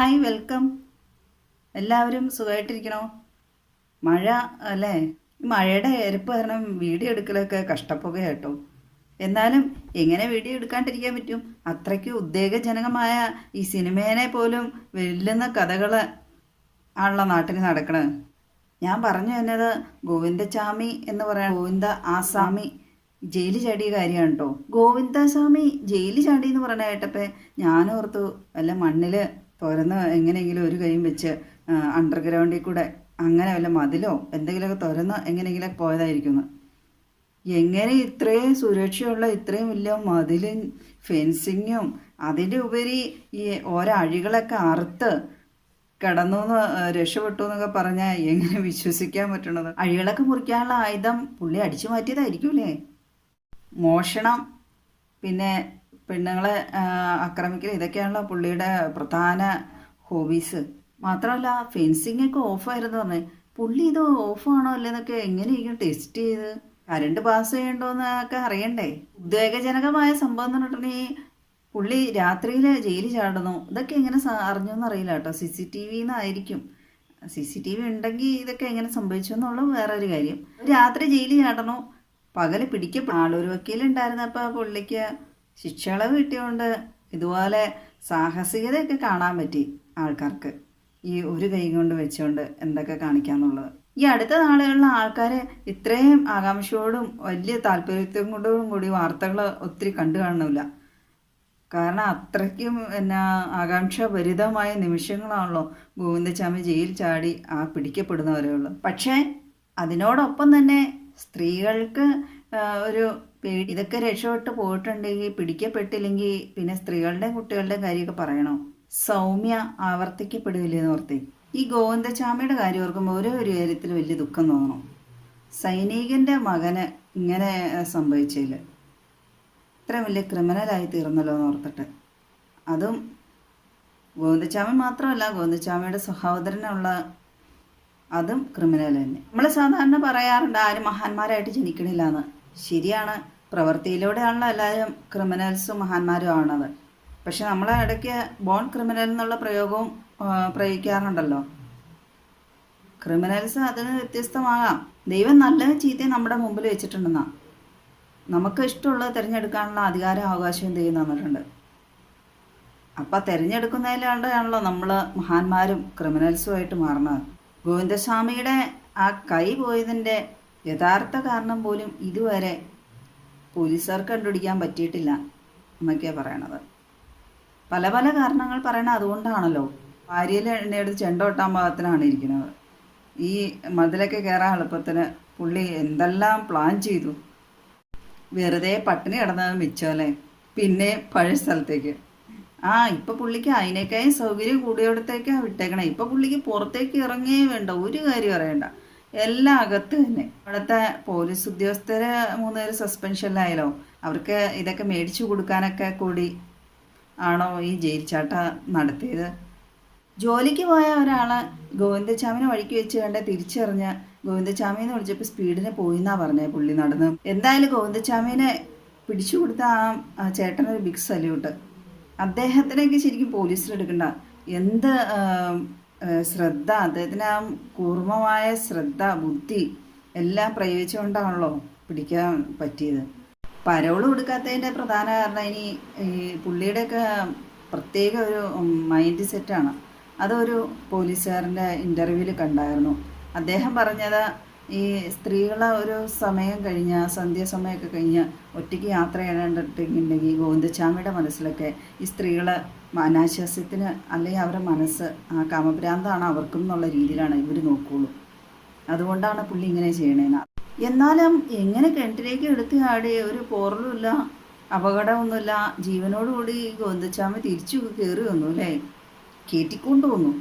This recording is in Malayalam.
Hi welcome. എല്ലാവരും സുഖമായിട്ടിരിക്കണോ മഴ അല്ലേ? മഴയുടെ എരപ്പ് കാരണം വീഡിയോ എടുക്കലൊക്കെ കഷ്ടപ്പുക കേട്ടോ. എന്നാലും എങ്ങനെ വീഡിയോ എടുക്കാണ്ടിരിക്കാൻ പറ്റും? അത്രയ്ക്ക് ഉദ്വേഗജനകമായ ഈ സിനിമേനെ പോലും വെല്ലുന്ന കഥകൾ ആണല്ലോ നാട്ടിൽ നടക്കണത്. ഞാൻ പറഞ്ഞു തന്നത് ഗോവിന്ദചാമി എന്ന് പറയാൻ ഗോവിന്ദ ആസാമി ജയിലിൽ ചാടിയ കാര്യമാണ് കേട്ടോ. ഗോവിന്ദസ്വാമി ജയിലിൽ ചാടി എന്ന് പറഞ്ഞ കേട്ടപ്പോൾ ഞാനോർത്തു അല്ല മണ്ണിൽ തുരന്ന് എങ്ങനെയെങ്കിലും ഒരു കൈയും വെച്ച് അണ്ടർഗ്രൗണ്ടിൽ കൂടെ അങ്ങനെ വല്ല മതിലോ എന്തെങ്കിലുമൊക്കെ തുരന്ന് എങ്ങനെയെങ്കിലുമൊക്കെ പോയതായിരിക്കുന്നു. എങ്ങനെ ഇത്രയും സുരക്ഷയുള്ള ഇത്രയും വലിയ മതിലും ഫെൻസിങ്ങും അതിന്റെ ഉപരി ഈ ഓരോ അഴികളൊക്കെ അറുത്ത് കിടന്നു എന്ന് രക്ഷപ്പെട്ടു എന്നൊക്കെ പറഞ്ഞാൽ എങ്ങനെ വിശ്വസിക്കാൻ പറ്റണത്? അഴികളൊക്കെ മുറിക്കാനുള്ള ആയുധം പുള്ളി അടിച്ചു മാറ്റിയതായിരിക്കൂലേ മോഷണം പിന്നെ പെണ്ണുങ്ങളെ ആക്രമിക്കൽ ഇതൊക്കെയാണല്ലോ പുള്ളിയുടെ പ്രധാന ഹോബീസ്. മാത്രമല്ല ഫെൻസിങ് ഒക്കെ ഓഫായിരുന്നു പറഞ്ഞത് പുള്ളി ഇത് ഓഫാണോ അല്ലെന്നൊക്കെ എങ്ങനെയായിരിക്കും ടെസ്റ്റ് ചെയ്ത്? കരണ്ട് പാസ് ചെയ്യണ്ടോന്നൊക്കെ അറിയണ്ടേ? ഉദ്വേഗജനകമായ സംഭവം എന്ന് പറഞ്ഞിട്ടുണ്ടെങ്കിൽ പുള്ളി രാത്രിയിൽ ജയിലിൽ ചാടുന്നു. ഇതൊക്കെ എങ്ങനെ അറിഞ്ഞു എന്നറിയില്ല കേട്ടോ. സി സി ടി വിന്നായിരിക്കും. സി സി ടി വി ഉണ്ടെങ്കിൽ ഇതൊക്കെ എങ്ങനെ സംഭവിച്ചു എന്നുള്ളത് വേറൊരു കാര്യം. രാത്രി ജയിലിൽ ചാടണു പകൽ പിടിക്കപ്പെടും ആളൊരു വക്കീലുണ്ടായിരുന്നപ്പോൾ പുള്ളിക്ക് ശിക്ഷകളവ് കിട്ടിയോണ്ട് ഇതുപോലെ സാഹസികതയൊക്കെ കാണാൻ പറ്റി ആൾക്കാർക്ക്. ഈ ഒരു കൈ കൊണ്ട് വെച്ചുകൊണ്ട് എന്തൊക്കെ കാണിക്കാന്നുള്ളത്. ഈ അടുത്ത നാളുകളിൽ ആൾക്കാർ ഇത്രയും ആകാംക്ഷയോടും വലിയ താല്പര്യത്തോടും കൂടി വാർത്തകൾ ഒത്തിരി കണ്ടു കാണുന്നില്ല. കാരണം അത്രയ്ക്കും എന്നാ ആകാംക്ഷാഭരിതമായ നിമിഷങ്ങളാണല്ലോ ഗോവിന്ദസ്വാമി ജയിൽ ചാടി ആ പിടിക്കപ്പെടുന്നവരെയുള്ളു. പക്ഷേ അതിനോടൊപ്പം തന്നെ സ്ത്രീകൾക്ക് ഒരു പേടി ഇതൊക്കെ രക്ഷപ്പെട്ട് പോയിട്ടുണ്ടെങ്കിൽ പിടിക്കപ്പെട്ടില്ലെങ്കിൽ പിന്നെ സ്ത്രീകളുടെയും കുട്ടികളുടെയും കാര്യമൊക്കെ പറയണോ? സൗമ്യ ആവർത്തിക്കപ്പെടുകയില്ലെന്ന് ഓർത്തി. ഈ ഗോവിന്ദചാമിയുടെ കാര്യം ഓർക്കുമ്പോൾ ഓരോ ഒരു കാര്യത്തിൽ വലിയ ദുഃഖം തോന്നണം സൈനികന്റെ മകന് ഇങ്ങനെ സംഭവിച്ചില്ല ഇത്രയും വലിയ ക്രിമിനലായി തീർന്നല്ലോ എന്ന് ഓർത്തിട്ട്. അതും ഗോവിന്ദച്ചാമി മാത്രമല്ല ഗോവിന്ദചാമിയുടെ സഹോദരനുള്ള അതും ക്രിമിനൽ തന്നെ. നമ്മൾ സാധാരണ പറയാറുണ്ട് ആരും മഹാന്മാരായിട്ട് ജനിക്കണില്ല എന്ന് ശരിയാണ്. പ്രവൃത്തിയിലൂടെയാണല്ലോ എല്ലാവരും ക്രിമിനൽസും മഹാന്മാരും ആണത് പക്ഷെ നമ്മളെ ഇടയ്ക്ക് ബോൺ ക്രിമിനൽ എന്നുള്ള പ്രയോഗവും പ്രയോഗിക്കാറുണ്ടല്ലോ. ക്രിമിനൽസ് അതിന് വ്യത്യസ്തമാകാം. ദൈവം നല്ല ചീത്തയും നമ്മുടെ മുമ്പിൽ വെച്ചിട്ടുണ്ടെന്നാ. നമുക്ക് ഇഷ്ടമുള്ളത് തിരഞ്ഞെടുക്കാനുള്ള അധികാരം അവകാശവും ദൈവം തന്നിട്ടുണ്ട്. അപ്പം തിരഞ്ഞെടുക്കുന്നതിലാണ്ടാണല്ലോ നമ്മൾ മഹാന്മാരും ക്രിമിനൽസുമായിട്ട് മാറുന്നത്. ഗോവിന്ദസ്വാമിയുടെ ആ കൈ പോയതിന്റെ യഥാർത്ഥ കാരണം പോലും ഇതുവരെ പോലീസുകാർ കണ്ടുപിടിക്കാൻ പറ്റിയിട്ടില്ല എന്നൊക്കെയാണ് പറയണത്. പല പല കാരണങ്ങൾ പറയണത് അതുകൊണ്ടാണല്ലോ. ഭാര്യയിൽ എണ്ണയെടുത്ത് ചെണ്ടോട്ടാൻ ഭാഗത്തിനാണ് ഇരിക്കുന്നത്. ഈ മതിലൊക്കെ കയറാൻ എളുപ്പത്തിന് പുള്ളി എന്തെല്ലാം പ്ലാൻ ചെയ്തു? വെറുതെ പട്ടിണി കിടന്നത് മിച്ചല്ലേ പിന്നെ പഴയ സ്ഥലത്തേക്ക്. ആ ഇപ്പൊ പുള്ളിക്ക് അതിനേക്കായും സൗകര്യം കൂടിയോടത്തേക്കാണ് വിട്ടേക്കണേ. ഇപ്പൊ പുള്ളിക്ക് പുറത്തേക്ക് ഇറങ്ങേ വേണ്ട. ഒരു കാര്യം അറിയണ്ട. എല്ലാം അകത്ത് തന്നെ. അവിടുത്തെ പോലീസ് ഉദ്യോഗസ്ഥര് മൂന്നുപേര് സസ്പെൻഷനിലായാലോ അവർക്ക് ഇതൊക്കെ മേടിച്ചു കൊടുക്കാനൊക്കെ കൂടി ആണോ ഈ ജയിൽ ചാട്ട നടത്തിയത്? ജോലിക്ക് പോയ ഒരാളെ ഗോവിന്ദച്ചാമിനെ വഴിക്ക് വെച്ച് കണ്ട തിരിച്ചറിഞ്ഞ് ഗോവിന്ദച്ചാമി എന്ന് വിളിച്ചപ്പോൾ സ്പീഡിന് പോയിന്നാ പറഞ്ഞേ പുള്ളി നടന്ന്. എന്തായാലും ഗോവിന്ദച്ചാമിനെ പിടിച്ചു കൊടുത്ത ആ ചേട്ടനൊരു ബിഗ് സല്യൂട്ട് അദ്ദേഹത്തിനൊക്കെ ശരിക്കും പോലീസിൽ എടുക്കണ്ട. എന്ത് ശ്രദ്ധ അദ്ദേഹത്തിന് ആ കൂർമ്മമായ ശ്രദ്ധ ബുദ്ധി എല്ലാം പ്രയോഗിച്ചുകൊണ്ടാണല്ലോ പിടിക്കാൻ പറ്റിയത്. പരോൾ കൊടുക്കാത്തതിന്റെ പ്രധാന കാരണം ഇനി ഈ പുള്ളിയുടെയൊക്കെ പ്രത്യേക ഒരു മൈൻഡ് സെറ്റാണ് അതൊരു പോലീസുകാരന്റെ ഇന്റർവ്യൂവിൽ കണ്ടായിരുന്നു. അദ്ദേഹം പറഞ്ഞത് ഈ സ്ത്രീകളെ ഒരു സമയം കഴിഞ്ഞ് സന്ധ്യാസമയമൊക്കെ കഴിഞ്ഞ് ഒറ്റയ്ക്ക് യാത്ര ചെയ്യേണ്ടിട്ടുണ്ടെങ്കിൽ ഗോവിന്ദച്ചാമിയുടെ മനസ്സിലൊക്കെ ഈ സ്ത്രീകളെ അനാശാസ്യത്തിന് അല്ലെങ്കിൽ അവരുടെ മനസ്സ് ആ കാമഭ്രാന്താണ് അവർക്കും എന്നുള്ള രീതിയിലാണ് ഇവർ നോക്കുകയുള്ളൂ അതുകൊണ്ടാണ് പുള്ളി ഇങ്ങനെ ചെയ്യണേന്ന് എന്നാലും എങ്ങനെ കിണറ്റിലേക്ക് എടുത്ത് ചാടി ഒരു പോറലുമില്ല അപകടമൊന്നുമില്ല. ജീവനോടുകൂടി ഗോവിന്ദച്ചാമി തിരിച്ചു കയറി വന്നു അല്ലേ? കയറ്റിക്കൊണ്ടു വന്നു.